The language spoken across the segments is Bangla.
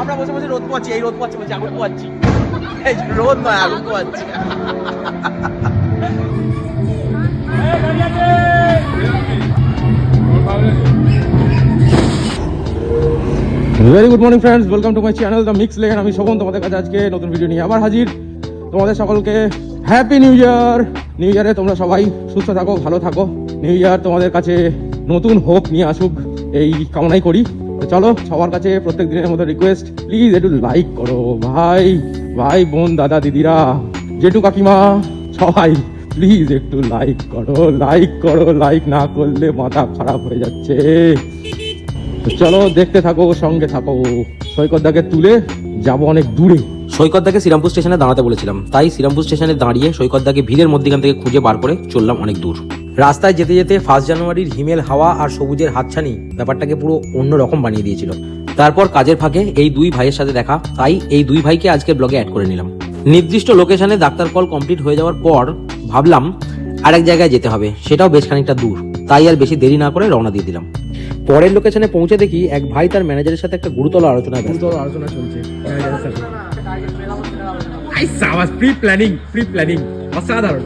আমরা বসে বসে রোদ পোয়াচ্ছি, এই রোদ পোয়াচ্ছি, বলছি আগুন পোয়াচ্ছি। রোদ নয়, আগুন পোয়াচ্ছি। Very good morning friends welcome to my channel the mix legend আমি শোভন তোমাদের কাছে আজকে নতুন ভিডিও নিয়ে আবার হাজির। তোমাদের সকলকে হ্যাপি নিউ ইয়ার নিউ ইয়ারে তোমরা সবাই সুস্থ থাকো, ভালো থাকো। নিউ ইয়ার তোমাদের কাছে নতুন হোপ নিয়ে আসুক। এই কামনাই করি। চলো, সবার কাছে প্রত্যেক দিনের মতো রিকোয়েস্ট প্লিজ একটু লাইক করো। ভাই ভাই বোন, দাদা, দিদিরা, জেঠু কাকিমা, সবাই প্লিজ একটু লাইক করো। লাইক করো লাইক না করলে মাথা খারাপ হয়ে যাচ্ছে। চলো, দেখতে থাকো, সঙ্গে থাকো। সৈকতদাকে তুলে যাব অনেক দূরে। সৈকতদাকে শ্রীরামপুর স্টেশনে দাঁড়াতে বলেছিলাম। তাই শ্রীরামপুর স্টেশনে দাঁড়িয়ে সৈকতদাকে ভিড়ের মধ্যখান থেকে খুঁজে বার করে চললাম অনেক দূর। রাস্তায় যেতে যেতে ফার্স্ট জানুয়ারির হিমেল, হাওয়া আর সবুজের হাতছানি ব্যাপারটাকে পুরো অন্য রকম বানিয়ে দিয়েছিল। তারপর কাজের ফাঁকে এই দুই ভাইয়ের সাথে দেখা, তাই এই দুই ভাইকে আজকে ব্লগে অ্যাড করে নিলাম। নির্দিষ্ট লোকেশনে ডাক্তার কল কমপ্লিট হয়ে যাওয়ার পর ভাবলাম আরেক জায়গায় যেতে হবে, সেটাও বেশ খানিকটা দূর, তাই আর বেশি দেরি না করে রওনা দিয়ে দিলাম। পরের লোকেশনে পৌঁছে দেখি এক ভাই তার ম্যানেজারের সাথে একটা গুরুতর আলোচনায় ব্যস্ত। আলোচনা চলছে প্রি প্ল্যানিং প্রি প্ল্যানিং অসাধারণ।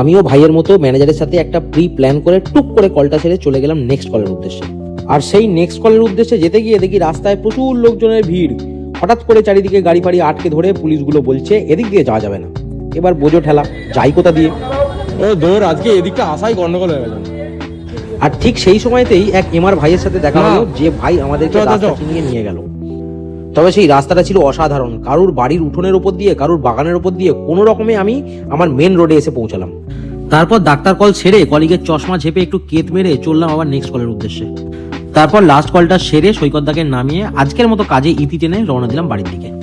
আমিও ভাইয়ের মতো ম্যানেজারের সাথে একটা প্রি প্ল্যান করে টুক করে কলটা ছেড়ে চলে গেলাম নেক্সট কলের উদ্দেশ্যে। আর সেই নেক্সট কলের উদ্দেশ্যে যেতে গিয়ে দেখি রাস্তায় প্রচুর লোকজনের ভিড়। হঠাৎ করে চারিদিকে গাড়ি ফাড়ি আটকে ধরে পুলিশগুলো বলছে এদিক দিয়ে যাওয়া যাবে না। এবার বোঝো ঠেলা যাই কোথা দিয়ে। ও দৌড় আজকে এদিকটা আসাই গন্ডগোল হয়ে গেল। আর ঠিক সেই সময়তেই এক এমআর ভাইয়ের সাথে দেখা। হলো যে ভাই আমাদেরকে। রাস্তা চিনিয়ে নিয়ে গেল। তবে সেই রাস্তাটা ছিল অসাধারণ। কারুর বাড়ির উঠোনের উপর দিয়ে, কারুর বাগানের উপর দিয়ে কোনো রকমে আমি আমার মেন রোডে এসে পৌঁছালাম। তারপর ডাক্তার কল ছেড়ে কলিগের চশমা ঝেপে একটু কেত মেরে চললাম আবার নেক্সট কলের উদ্দেশ্যে। তারপর লাস্ট কলটা সেরে সৈকতদাকে নামিয়ে আজকের মতো কাজে ইতি টেনে রওনা দিলাম বাড়ির দিকে।